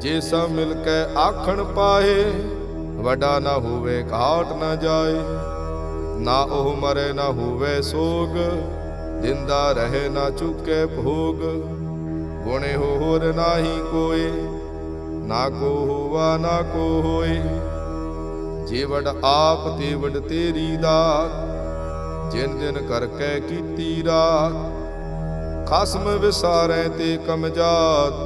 ਜੇ ਸਭ ਮਿਲ ਕੇ ਆਖਣ ਪਾਏ, ਵਡਾ ਨਾ ਹੋਵੇ ਘਾਟ ਨਾ ਜਾਏ। ਨਾ ਉਹ ਮਰੇ, ਨਾ ਹੋਵੇ ਸੋਗ ਦਿੰਦਾ ਰਹੇ, ਨਾ ਚੁੱਕੇ ਭੋਗ। ਗੁਣੇ ਹੋਰ ਨਾਹੀ ਕੋਏ, ਨਾ ਕੋ ਹੋਵਾ, ਨਾ ਕੋ ਹੋਏ। ਜੀਵੜ ਆਪ ਤੇ ਵਡ ਤੇਰੀ ਦਾਤ, ਜਿਨ ਦਿਨ ਕਰਕੇ ਕੀਤੀ ਰਾਤ। ਖਸਮ ਵਿਸਾਰੈ ਤੇ ਕਮਜਾਤ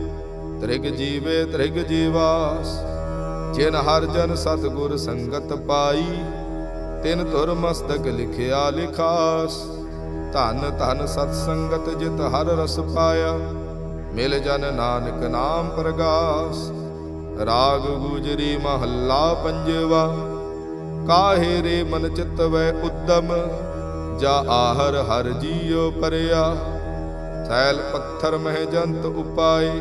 ਤ੍ਰਿਗ ਜੀਵੇ ਤ੍ਰਿਗ ਜੀਵਾਸ, ਜਿਨ ਹਰ ਜਨ ਸਤਿਗੁਰ ਸੰਗਤ ਪਾਈ, ਤਿਨ ਧੁਰ ਮਸਤਕ ਲਿਖਿਆ ਲਿਖਾਸ। ਧਨ ਧਨ ਸਤ ਸੰਗਤ ਜਿਤ ਹਰ ਰਸ ਪਾਇਆ, ਮਿਲ ਜਨ ਨਾਨਕ ਨਾਮ ਪ੍ਰਗਾਸ। ਰਾਗ ਗੁਜਰੀ ਮਹੱਲਾ ਪੰਜਵਾ, ਕਾਹੇ ਰੇ ਮਨ ਚਿਤ ਵੈ ਉਦਮ, ਜਾ ਆਹਰ ਹਰ ਜੀਉ ਪਰਿਆ। ਥੈਲ ਪੱਥਰ ਮਹਿ ਜੰਤ ਉਪਾਏ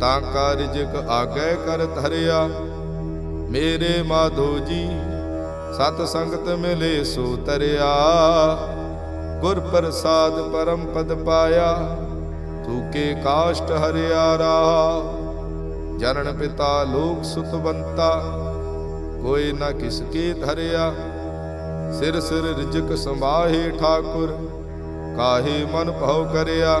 ਤਾਂ ਕਾ ਰਿਜਕ ਆਗੈ ਕਰ ਧਰਿਆ। ਮੇਰੇ ਮਾਧੋ ਜੀ, ਸਤ ਸੰਗਤ ਮਿਲੇ ਸੋ ਤਰਿਆ। ਗੁਰ ਪ੍ਰਸਾਦ ਪਰਮ ਪਦ ਪਾਇਆ ਤੂਕੇ ਕਾਸ਼ਟ ਹਰਿਆ ਰਾਹ। ਜਨਨ ਪਿਤਾ ਲੋਕ ਸੁਤਵੰਤਾ ਕੋਈ ਨਾ ਕਿਸ ਕੀ ਧਰਿਆ। ਸਿਰ ਸਿਰ ਰਿਜਕ ਸੰਭਾਹੇ ਠਾਕੁਰ, ਕਾਹੇ ਮਨ ਭਉ ਕਰਿਆ।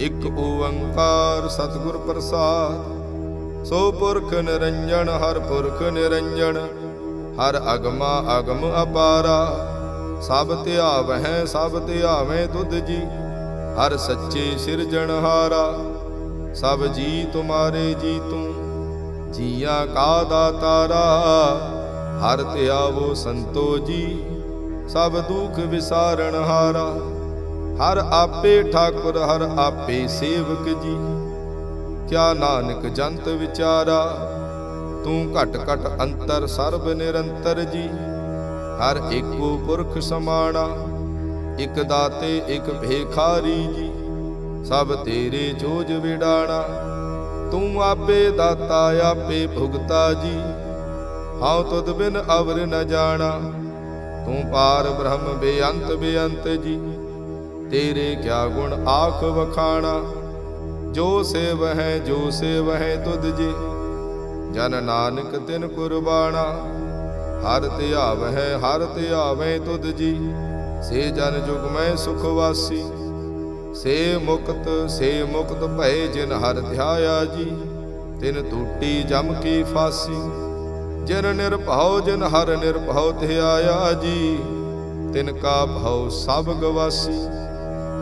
ਇਕ ਓੰਕਾਰ ਸਤਿਗੁਰ ਪ੍ਰਸਾਦ। ਸੋ ਪੁਰਖ ਨਿਰੰਜਨ, ਹਰ ਪੁਰਖ ਨਿਰੰਜਨ, ਹਰ ਅਗਮਾ ਅਗਮ ਅਪਾਰਾ। ਸਭ ਧਿਆਵਹਿ, ਸਭ ਧਿਆਵੇਂ ਤੁਧ ਜੀ, ਹਰ ਸੱਚੇ ਸਿਰਜਣਹਾਰਾ ਸਭ ਜੀ ਤੁਮਾਰੇ ਜੀ ਤੂੰ, ਜੀਆਂ ਕਾ ਦਾਤਾਰਾ। ਹਰ ਧਿਆਵੋ ਸੰਤੋ ਜੀ, ਸਭ ਦੁਖ ਵਿਸਾਰਣਹਾਰਾ ਹਰ ਆਪੇ ਠਾਕੁਰ, ਹਰ ਆਪੇ ਸੇਵਕ ਜੀ। ਕਿਆ ਨਾਨਕ ਜੰਤ ਵਿਚਾਰਾ, ਤੂੰ ਘਟ ਘਟ ਅੰਤਰ ਸਰਬ ਨਿਰੰਤਰ ਜੀ। ਹਰ ਏਕੋ ਪੁਰਖ ਸਮਾਣਾ, ਇਕ ਦਾਤੇ, ਇਕ ਭੇਖਾਰੀ ਜੀ। ਸਭ ਤੇਰੇ ਜੋਜ ਵਿਡਾਣਾ, ਤੂੰ ਆਪੇ ਦਾਤਾ, ਆਪੇ ਭੁਗਤਾ ਜੀ। ਹਉ ਤੁਧ ਬਿਨ ਅਵਰ ਨ ਜਾਣਾ, ਤੂੰ ਪਾਰ ਬ੍ਰਹਮ ਬੇਅੰਤ ਬੇਅੰਤ ਜੀ। ਤੇਰੇ ਕਿਆ ਗੁਣ ਆਖ ਵਖਾਣਾ? ਜੋ ਸੇਵ ਹੈ, ਜੋ ਸੇਵ ਹੈ ਤੁਧ ਜੀ। ਜਨ ਨਾਨਕ ਤਿਨ ਕੁਰਬਾਣਾ। ਹਰ ਧਿਆਵ ਹੈ, ਹਰ ਧਿਆਵੇਂ ਤੁਧ ਜੀ। ਸੇ ਜਨ ਜੁਗ ਮੈਂ ਸੁਖ ਵਾਸੀ। ਸੇ ਮੁਕਤ ਸੇ ਮੁਕਤ ਭਏ ਜਿਨ ਹਰ ਧਿਆਇਆ ਜੀ। ਤਿਨ ਟੂਟੀ ਜਮ ਕੀ ਫਾਸੀ। ਜਿਨ ਨਿਰਭਉ, ਜਿਨ ਹਰ ਨਿਰਭਉ ਧਿਆਇਆ ਜੀ। ਤਿਨ ਕਾ ਭਉ ਸਭ ਗਵਾਸੀ।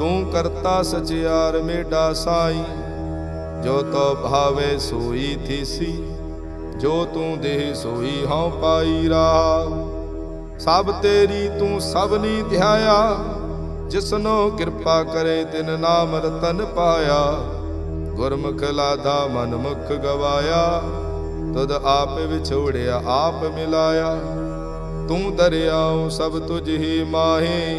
ਤੂੰ ਕਰਤਾ ਸਚਿਆਰ ਮੇਡਾ ਸਾਈ, ਜੋ ਤੋ ਭਾਵੇ ਸੋਈ ਥੀਸੀ, ਜੋ ਤੂੰ ਦੇਹ ਸੋਈ ਹਉ ਪਾਈ ਰਾ ਸਭ ਤੇਰੀ ਤੂੰ ਸਭਨੀ ਧਿਆਇਆ, ਜਿਸਨੋ ਕਿਰਪਾ ਕਰੇ ਤਿਨ ਨਾਮ ਰਤਨ ਪਾਇਆ। ਗੁਰਮੁਖ ਲਾਦਾ ਮਨ ਮੁਖ ਗਵਾਇਆ, ਤੁਧ ਆਪ ਵਿਛੋੜਿਆ ਆਪ ਮਿਲਾਇਆ। ਤੂੰ ਦਰਿਆਉ ਸਭ ਤੁਝ ਹੀ ਮਾਹੀ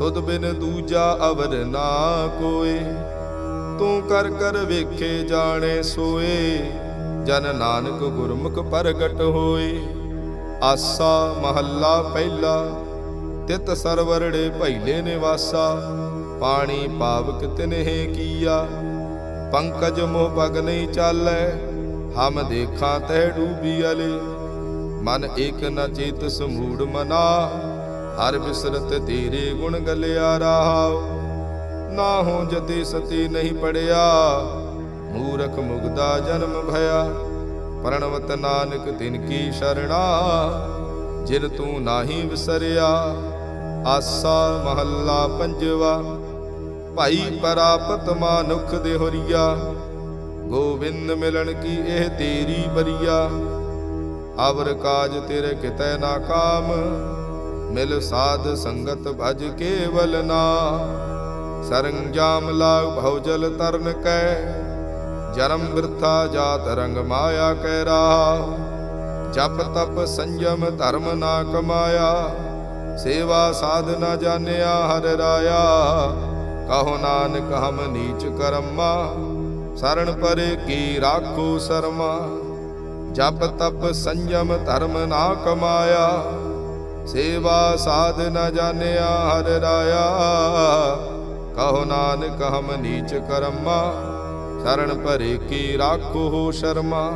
ਤੁਧ ਬਿਨ ਦੂਜਾ ਅਵਰ ਨਾ ਕੋਏ। ਤੂੰ ਕਰ ਕਰ ਵੇਖੇ ਜਾਣੇ ਸੋਏ। ਜਨ ਨਾਨਕ ਗੁਰਮੁਖ ਪ੍ਰਗਟ ਹੋਏ। ਆਸਾ ਮਹੱਲਾ ਪਹਿਲਾ, ਤਿਤ ਸਰਵਰੜੇ ਭੈਲੇ ਨਿਵਾਸਾ। ਪਾਣੀ ਪਾਵਕ ਤਿਨਹਿ ਕੀਆ। ਪੰਕਜ ਮੋਹ ਪਗ ਨਹੀਂ ਚਾਲੈ, ਹਮ ਦੇਖਾਂ ਤੈ ਡੂਬੀ ਅਲੇ। ਮਨ ਏਕ ਨ ਚੇਤ ਸਮੂੜ ਮਨਾ। ਹਰ ਬਿਸਰਤ ਤੇਰੇ ਗੁਣ ਗਲਿਆ ਰਹਾਉ ਨਾ ਹੋ ਜਤੇ ਸਤੀ ਨਹੀਂ ਪੜਿਆ, ਮੂਰਖ ਮੁਗਦਾ ਜਨਮ ਭਇਆ। ਪਰਣਵਤ ਨਾਨਕ ਤਿਨ ਕੀ ਸ਼ਰਣਾ, ਜਿਨ ਤੂੰ ਨਾਹੀ ਵਿਸਰਿਆ। ਆਸਾ ਮਹੱਲਾ ਪੰਜਵਾ, ਭਾਈ ਪਰਾਪਤ ਮਾਨੁਖ ਦੇ ਹੋਰੀਆ। ਗੋਬਿੰਦ ਮਿਲਣ ਕੀ ਇਹ ਤੇਰੀ ਬਰੀਆ। ਅਵਰ ਕਾਜ ਤੇਰੇ ਕਿਤੈ ਨਾ ਕਾਮ ਮਿਲ ਸਾਧ ਸੰਗਤ ਭਜ ਕੇਵਲ ਨਾ ਸਰੰਜਾਮ ਲਾਗ ਭਉਜਲ ਤਰਨ ਕੈ। ਜਨਮ ਬਿਰਥਾ ਜਾਤ ਰੰਗ ਮਾਇਆ ਕੈ ਰਾ ਜਪ ਤਪ ਸੰਜਮ ਧਰਮ ਨਾ ਕਮਾਇਆ। ਸੇਵਾ ਸਾਧ ਨਾ ਜਾਣਿਆ ਹਰ ਰਾਇਆ। ਕਹੋ ਨਾਨਕ ਹਮ ਨੀਚ ਕਰਮਾ। ਸਰਣ ਪਰੇ ਕੀ ਰਾਖੋ ਸਰਮਾ। ਜਪ ਤਪ ਸੰਜਮ ਧਰਮ ਨਾ ਕਮਾਇਆ। ਸੇਵਾ ਸਾਧ ਨ ਜਾਣਿਆ ਹਰ ਰਾਇਆ। ਕਹੋ ਨਾਨਕ, ਹਮ ਨੀਚ ਕਰਮਾ ਸਰਣ ਭਰੇ ਕੀ ਰਾਖੋ ਹੋ ਸ਼ਰਮਾ।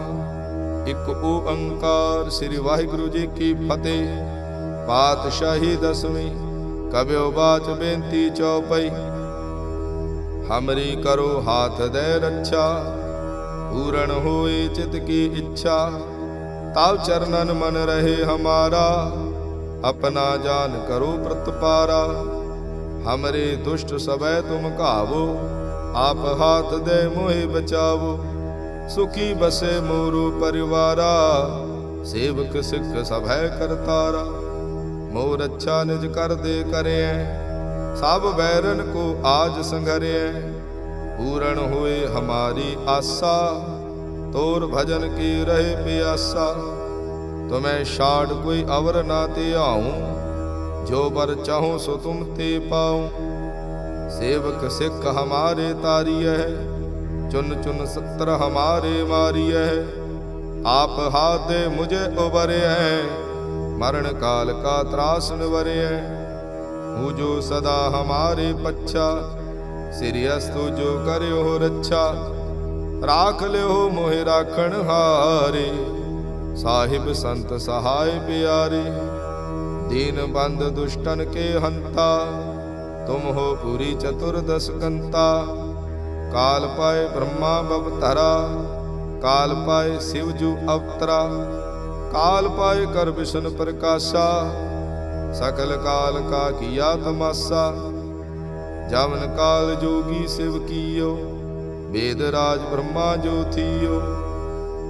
ਇਕ ਓੰਕਾਰ ਸ੍ਰੀ ਵਾਹਿਗੁਰੂ ਜੀ ਕੀ ਫਤਿਹ। ਪਾਤਸ਼ਾਹੀ ਦਸਵੀਂ ਕਬਿਓ ਬਾਚ ਬੇਨਤੀ ਚਉਪਈ ਹਮਰੀ ਕਰੋ ਹਾਥ ਦੇ ਰੱਛਾ, ਪੂਰਨ ਹੋਏ ਚਿਤ ਕੀ ਇੱਛਾ। ਤਾਵ ਚਰਨਨ ਮਨ ਰਹੇ ਹਮਾਰਾ। ਆਪਣਾ ਜਾਨ ਕਰੋ ਪ੍ਰਤਪਾਰਾ। ਹਮਰੇ ਦੁਸ਼ਟ ਸਭੈ ਤੁਮ ਘਾਵੋ, ਆਪ ਹਾਥ ਦੇ ਮੋਹਿ ਬਚਾਵੋ। ਸੁਖੀ ਬਸੇ ਮੋਰੂ ਪਰਿਵਾਰਾ, ਸੇਵਕ ਸਿੱਖ ਸਭੈ ਕਰਤਾਰਾ। ਮੋਰ ਅੱਛਾ ਨਿਜ ਕਰ ਦੇ ਕਰਿਐ, ਸਭ ਵੈਰਨ ਕੋ ਆਜ ਸੰਘਰਿਐ। ਪੂਰਨ ਹੋਏ ਹਮਾਰੀ ਆਸਾ, ਤੋਰ ਭਜਨ ਕੀ ਰਹੇ ਪਿਆਸਾ। ਤੁਮੈ ਛਾੜ ਕੋਈ ਅਵਰ ਨਾ ਤੇ ਆਉ। ਜੋ ਬਰ ਚਾਹੋ ਸੋ ਤੁਮ ਤੇ ਪਾਉ। ਸੇਵਕ ਸਿੱਖ ਹਮਾਰੇ ਤਾਰੀਐ, ਚੁਨ ਚੁਨ ਸਤਰ ਹਮਾਰੇ ਮਾਰੀਐ। ਆਪ ਹਾਦੇ ਮੁਝੇ ਉਬਰਿਐ, ਮਰਨ ਕਾਲ ਕਾ ਤਰਾਸ ਨਿਵਰਿਐ ਹੂ ਜੋ ਸਦਾ ਹਮਾਰੇ ਪੱਛਾ, ਸਿਰਿ ਅਸਤੁ ਜੋ ਕਰਿਓ ਰੱਛਾ। ਰਾਖ ਲਿਓ ਮੋਹਿ ਰਾਖਣ ਹਾਰੇ। ਸਾਹਿਬ ਸੰਤ ਸਹਾय ਪਿਆਰੇ, ਦੀਨ ਬੰਦ ਦੁਸ਼ਟਨ ਕੇ ਹੰਤਾ, ਤੁਮ ਹੋ ਪੂਰੀ ਚਤੁਰਦਸ ਕੰਤਾ ਕਾਲ ਪਾਏ ਬ੍ਰਹਮਾ ਬਵਤਰਾ ਕਾਲ ਪਾਏ ਸਿਵ ਜੂ ਅਵਤਰਾ। ਕਾਲ ਪਾਏ ਕਰ ਵਿਸ਼ਨ ਪ੍ਰਕਾਸ਼ਾ, ਸਕਲ ਕਾਲ ਕਾ ਕੀਆ ਤਮਾਸਾ। ਜਮਨ ਕਾਲ ਜੋਗੀ ਸਿਵ ਕੀਓ, ਵੇਦ ਰਾਜ ਬ੍ਰਹਮਾ ਜੋ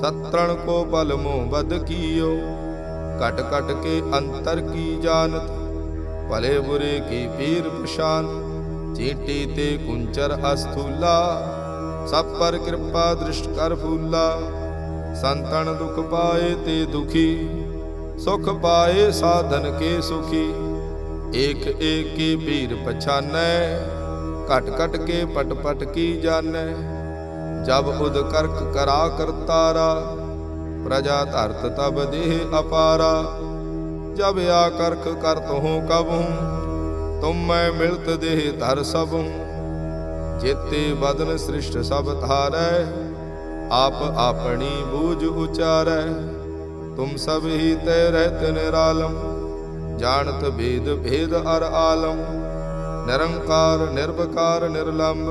ਸਤਰਣ ਕੋ ਬਲ ਮੋਹ ਬਦ ਕੀਓ ਕਟ ਕਟ ਕੇ ਅੰਤਰ ਕੀ ਜਾਣਤ ਭਲੇ ਬੁਰੇ ਕੀ ਪੀਰ ਪਛਾਨ ਚੀਟੀ ਤੇ ਕੁੰਚਰ ਅਸਥੂਲਾ ਸਭ ਪਰ ਕਿਰਪਾ ਦ੍ਰਿਸ਼ਟ ਕਰ ਫੂਲਾ ਸੰਤਨ ਦੁਖ ਪਾਏ ਤੇ ਦੁਖੀ ਸੁਖ ਪਾਏ ਸਾਧਨ ਕੇ ਸੁਖੀ ਏਕ ਏਕ ਕੀ ਪੀਰ ਪਛਾਨੈ ਘਟ ਘਟ ਕੇ ਪਟ ਪਟ ਕੀ ਜਾਣੈ ਜਬ ਉਦ ਕਰਕ ਕਰਾ ਕਰਤਾਰਾ ਪ੍ਰਜਾ ਧਰਤ ਤਬ ਦੇਹ ਅਪਾਰਾ। ਜਬ ਆ ਕਰਕ ਕਰਤ ਹੂੰ ਕਬਹੂੰ ਤੁਮ ਮੈਂ ਮਿਲਤ ਦੇਹ ਧਰ ਸਭੂੰ ਜੇਤੇ ਬਦਨ ਸ੍ਰਿਸ਼ਟ ਸਭ ਧਾਰੈ, ਆਪ ਆਪਣੀ ਬੂਝ ਉਚਾਰੈ। ਤੁਮ ਸਭ ਹੀ ਤੈ ਰਹਿਤ ਨਿਰਾਲਮ, ਜਾਣਤ ਭੇਦ ਭੇਦ ਅਰ ਆਲਮ। ਨਿਰੰਕਾਰ ਨਿਰਭਕਾਰ ਨਿਰਲੰਭ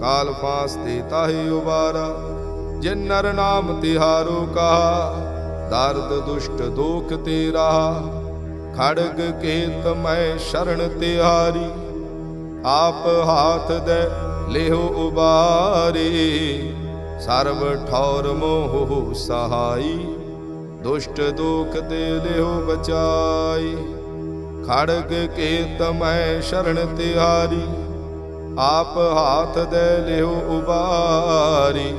ਕਾਲ ਫਾਸ ਤੇ ਤਾਹੀ ਉਬਾਰਾ, ਜਿਨ ਨਰ ਨਾਮ ਤਿਹਾਰੋ ਕਹਾ, ਦਰਦ ਦੁਸ਼ਟ ਦੋਖ ਤੇਰਾ ਖੜਗ ਕੇਤ ਮੈਂ ਸ਼ਰਨ ਤਿਹਾਰੀ, ਆਪ ਹਾਥ ਦੇ ਲਿਹੋ ਉਬਾਰੇ। ਸਰਬ ਠੌਰ ਮੋਹ ਸਹਾਈ, ਦੁਸ਼ਟ ਦੋਖ ਤੇ ਲਿਹੋ ਬਚਾਈ। ਖੜਗ ਕੇਤ ਮੈਂ ਸ਼ਰਨ ਤਿਹਾਰੀ ਆਪ ਹਾਥ ਦੇ ਲਿਹੋ ਉਬਾਰੀ,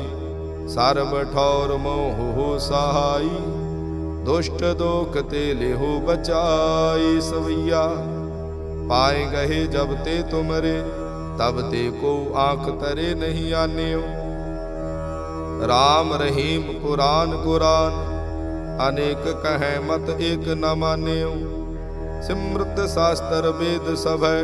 ਸਰਬ ਠੌਰ ਮੋਹ ਸਹਾਈ। ਦੁਸ਼ਟ ਦੋਖ ਤੇ ਲਿਹੋ ਬਚਾਈ ਸਵਈਆ। ਪਾਏ ਗਏ ਜਬ ਤੇ ਤੁਮਰੇ, ਤਬ ਤੇ ਕੋ ਆਖ ਤਰੇ ਨਹੀਂ ਆਨਿਓ। RAM ਰਹੀਮ ਕੁਰਾਨ ਕੁਰਾਨ ਅਨੇਕ ਕਹੈ ਮਤ ਏਕ ਨ ਮਾਨਿਓ। ਸਿਮਰਤ ਸਾਸਤਰ ਵੇਦ ਸਭੈ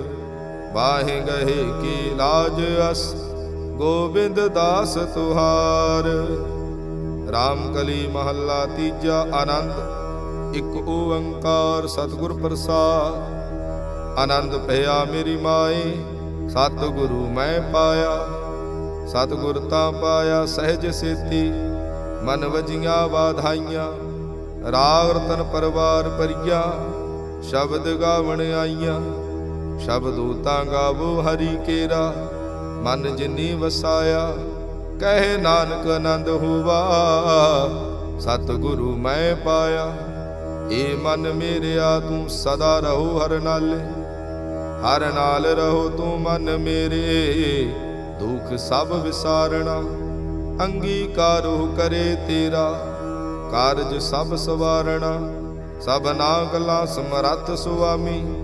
ਬਾਹੀ ਗਹੀ ਕੀ ਲਾਜ ਅਸ, ਗੋਬਿੰਦ ਦਾਸ ਤੁਹਾਰ। ਰਾਮ ਕਲੀ ਮਹੱਲਾ ਤੀਜਾ ਆਨੰਦ, ਇੱਕ ਓੰਕਾਰ ਸਤਿਗੁਰ ਪ੍ਰਸਾਦ। ਆਨੰਦ ਭਇਆ ਮੇਰੀ ਮਾਏ, ਸਤਿਗੁਰੂ ਮੈਂ ਪਾਇਆ। ਸਤਿਗੁਰ ਤਾਂ ਪਾਇਆ ਸਹਿਜ ਸੇਤੀ, ਮਨ ਵਜੀਆਂ ਵਾਧਾਈਆਂ। ਰਾਗ ਰਤਨ ਪਰਵਾਰ ਪਰਿਆ ਸ਼ਬਦ ਗਾਵਣ ਆਈਆਂ। ਸ਼ਬਦੂ ਤਾਂ ਗਾਵੋ ਹਰੀ ਕੇਰਾ, ਮਨ ਜਿਨੀ ਵਸਾਇਆ, ਕਹੇ ਨਾਨਕ ਆਨੰਦ ਹੋਵਾ। ਸਤਿਗੁਰੂ ਮੈਂ ਪਾਇਆ, ਏ ਮਨ ਮੇਰਿਆ, ਤੂੰ ਸਦਾ ਰਹੋ ਹਰ ਨਾਲੇ। ਹਰ ਨਾਲ ਰਹੋ ਤੂੰ ਮਨ ਮੇਰੇ, ਦੁੱਖ ਸਭ ਵਿਸਾਰਣਾ। ਅੰਗੀਕਾਰੋ ਕਰੇ ਤੇਰਾ, ਕਾਰਜ ਸਭ ਸਵਾਰਣਾ। ਸਭਨਾ ਗੱਲਾਂ ਸਮਰੱਥ ਸੁਆਮੀ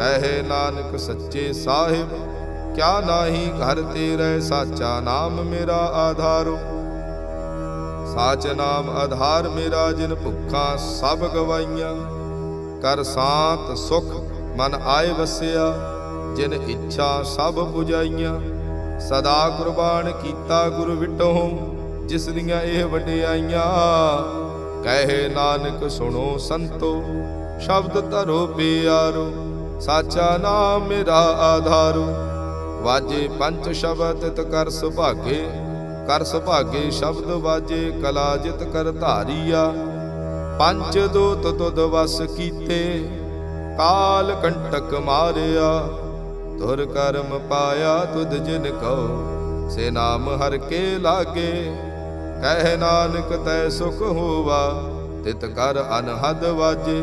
ਕਹੇ ਨਾਨਕ ਸੱਚੇ ਸਾਹਿਬ, ਕਿਆ ਨਾਹੀ ਘਰ ਤੇਰੇ ਸਾਚਾ ਨਾਮ ਮੇਰਾ ਆਧਾਰੋ। ਸਾਚ ਨਾਮ ਆਧਾਰ ਮੇਰਾ ਜਿਨ ਭੁੱਖਾਂ ਸਭ ਗਵਾਈਆਂ। ਕਰ ਸਾਤ ਸੁਖ ਮਨ ਆਏ ਵਸਿਆ, ਜਿਨ ਇੱਛਾ ਸਭ 부ਜਾਈਆਂ ਸਦਾ ਕੁਰਬਾਨ ਕੀਤਾ ਗੁਰ ਵਿਟੋ, ਜਿਸ ਦੀਆਂ ਇਹ ਵਡਿਆਈਆਂ। ਕਹੇ ਨਾਨਕ ਸੁਣੋ ਸੰਤੋ, ਸ਼ਬਦ ਧਰੋ ਪਿਆਰੋ। ਸਾਚਾ ਨਾਮ ਮੇਰਾ ਆਧਾਰੋ। ਵਾਜੇ ਪੰਜ ਸ਼ਬਦ ਤਿਤ ਕਰ ਸੁਭਾਗੇ। ਕਰ ਸੁਭਾਗੇ ਸ਼ਬਦ ਵਾਜੇ, ਕਲਾ ਜਿਤ ਕਰ ਧਾਰੀਆ। ਪੰਜ ਦੋਤ ਤੁਧ ਵਸ ਕੀਤੇ, ਕਾਲ ਕੰਟਕ ਮਾਰਿਆ। ਤੁਰ ਕਰਮ ਪਾਇਆ ਤੁਧ ਜਿਨ ਕਉ, ਸੇ ਨਾਮ ਹਰ ਕੇ ਲਾਗੇ। ਕਹਿ ਨਾਨਕ ਤੈ ਸੁਖ ਹੋਵਾ, ਤਿਤ ਕਰ ਅਨਹਦ ਵਾਜੇ।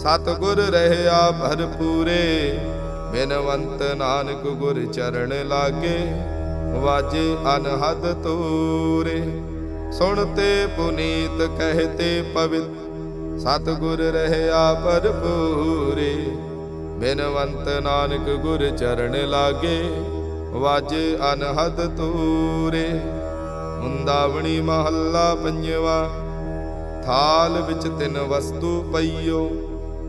ਸਤ ਗੁਰ ਰਹਿਆ ਭਰਪੂਰੇ, ਬਿਨਵੰਤ ਨਾਨਕ ਗੁਰ ਚਰਨ ਲਾਗੇ, ਵਾਜੇ ਅਨਹਦ ਤੂਰੇ। ਸੁਣ ਤੇ ਪੁਨੀਤ ਕਹਤੇ ਪਵਿੱਤ ਸਤ ਰਹਿਆ ਭਰਪੂਰੇ, ਬਿਨਵੰਤ ਨਾਨਕ ਗੁਰ ਚਰਨ ਲਾਗੇ, ਵਾਜੇ ਅਨਹਦ ਤੂਰੇ। ਮੁੰਦਾਵਣੀ ਮਹੱਲਾ ਪੰਜਵਾ, ਥਾਲ ਵਿੱਚ ਤਿੰਨ ਵਸਤੂ ਪਈਓ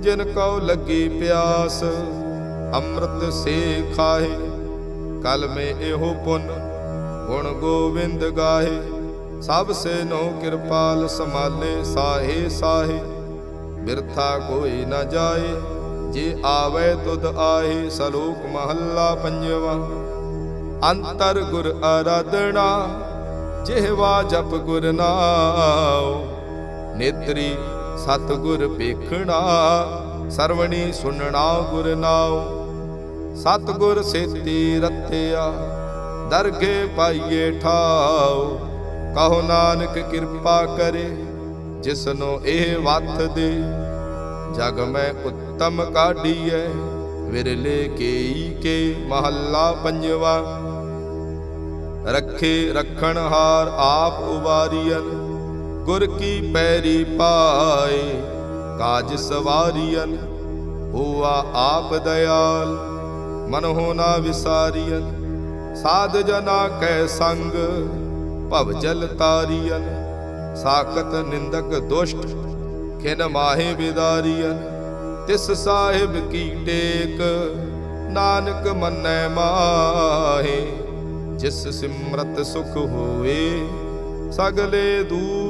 ਜਿਨ ਕਉ ਲੱਗੀ ਪਿਆਸ, ਅੰਮ੍ਰਿਤ ਸੇ ਖਾਹੇ। ਕਲ ਮੇ ਇਹੋ ਪੁੰਨ, ਗੁਣ ਗੋਬਿੰਦ ਗਾਹੇ। ਸਭ ਸੇ ਨੋ ਕਿਰਪਾਲ ਸਮਾਲੇ ਸਾਹੇ ਸਾਹੇ। ਬਿਰਥਾ ਕੋਈ ਨਾ ਜਾਏ, ਜੇ ਆਵੇ ਤੁਧ ਆਹੇ, ਸਲੋਕ ਮਹੱਲਾ ਪੰਜਵਾ। ਅੰਤਰ ਗੁਰ ਆਰਾਧਣਾ ਜਿਹਵਾ ਜਪ ਗੁਰ ਨਾਮ ਨੇਤਰੀ ਸਤ ਵੇਖਣਾ ਸਰਵਣੀ ਸੁਣਨਾ ਗੁਰ ਨਾਮ ਸਤ ਸੇਤੀ ਰਤਿਆ ਦਰਗੇ ਪਾਈਏ ਠਾਉ। ਕਹੋ ਨਾਨਕ ਕਿਰਪਾ ਕਰੇ, ਜਿਸਨੂੰ ਇਹ ਵਤ ਦੇ। ਜਗ ਮੈਂ ਉੱਤਮ ਕਾਢੀਐ, ਵਿਰਲੇ ਕੇਈ ਕੇ ਮਹੱਲਾ ਪੰਜਵਾ। ਰੱਖੇ ਰਖਣ ਹਾਰ ਆਪ ਉਬਾਰੀਐਨ ਗੁਰ ਕੀ ਪੈਰੀ ਪਾਏ, ਕਾਜ ਸਵਾਰੀਐਨ ਹੋਆ ਆਪ ਦਇਆਲ। ਮਨ ਹੋਣਾ ਵਿਸਾਰੀਐਨ ਸਾਧ ਜਨਾ ਕੈ ਸੰਗ, ਭਵ ਜਲ ਤਾਰੀਐਨ ਸਾਖਤ ਨਿੰਦਕ ਦੁਸ਼ਟ, ਖਿਨ ਮਾਹੇ ਬਿਦਾਰੀਐਨ ਤਿਸ ਸਾਹਿਬ ਕੀ ਟੇਕ, ਨਾਨਕ ਮੰਨੈ ਮਾਹੇ। ਜਿਸ ਸਿਮਰਤ ਸੁਖ ਹੋਏ, ਸਗਲੇ ਦੂਰ